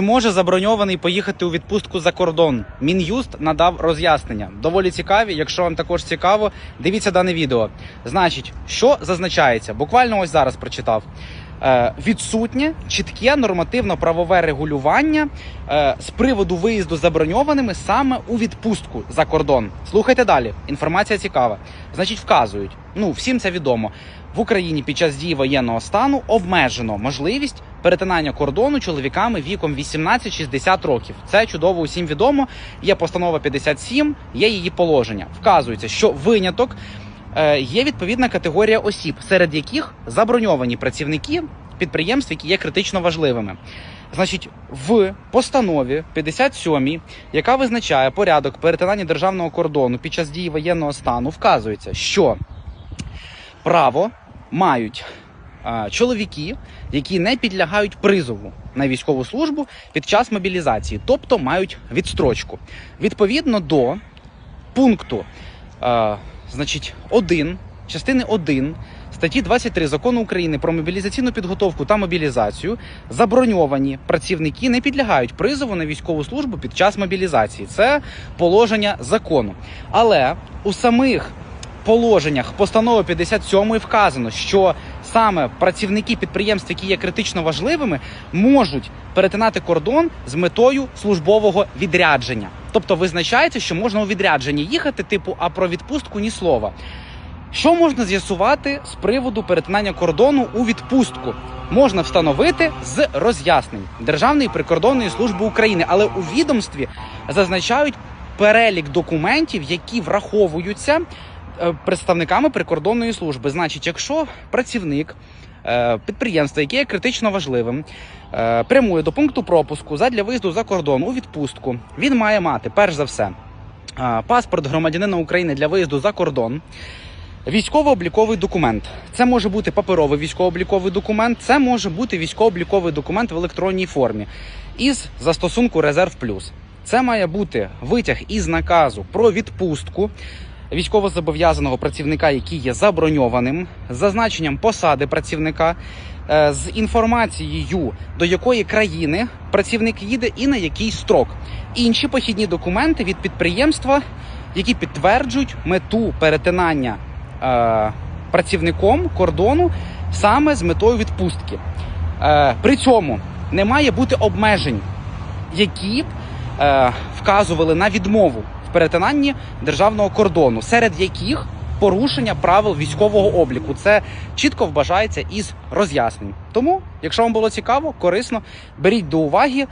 Може заброньований поїхати у відпустку за кордон. Мін'юст надав роз'яснення. Доволі цікаві. Якщо вам також цікаво, дивіться дане відео. Значить, що зазначається? Буквально ось зараз прочитав. Е, відсутнє чітке нормативно-правове регулювання е, з приводу виїзду заброньованими саме у відпустку за кордон. Слухайте далі. Інформація цікава. Значить, вказують. Ну всім це відомо. В Україні під час дії воєнного стану обмежено можливість перетинання кордону чоловіками віком 18-60 років. Це чудово усім відомо. Є постанова 57, є її положення. Вказується, що виняток є відповідна категорія осіб, серед яких заброньовані працівники підприємств, які є критично важливими. Значить, в постанові 57, яка визначає порядок перетинання державного кордону під час дії воєнного стану, вказується, що право мають е, чоловіки, які не підлягають призову на військову службу під час мобілізації, тобто мають відстрочку. Відповідно до пункту, е, значить, 1, частини 1 статті 23 закону України про мобілізаційну підготовку та мобілізацію заброньовані працівники не підлягають призову на військову службу під час мобілізації. Це положення закону. Але у самих положеннях постанови 57 вказано, що саме працівники підприємств, які є критично важливими, можуть перетинати кордон з метою службового відрядження. Тобто визначається, що можна у відрядження їхати, типу, а про відпустку ні слова. Що можна з'ясувати з приводу перетинання кордону у відпустку? Можна встановити з роз'яснень Державної прикордонної служби України, але у відомстві зазначають перелік документів, які враховуються представниками прикордонної служби. Значить, якщо працівник е, підприємства, яке є критично важливим, е, прямує до пункту пропуску задля виїзду за кордон у відпустку, він має мати перш за все е, паспорт громадянина України для виїзду за кордон. Військово-обліковий документ. Це може бути паперовий військово-обліковий документ, це може бути військово-обліковий документ в електронній формі із застосунку Резерв Плюс. Це має бути витяг із наказу про відпустку військовозобов'язаного працівника, який є заброньованим, з зазначенням посади працівника, е, з інформацією, до якої країни працівник їде і на який строк. Інші похідні документи від підприємства, які підтверджують мету перетинання е, працівником кордону саме з метою відпустки. Е, при цьому не має бути обмежень, які б е, вказували на відмову в перетинанні державного кордону, серед яких порушення правил військового обліку. Це чітко вбажається із роз'яснень. Тому, якщо вам було цікаво, корисно, беріть до уваги.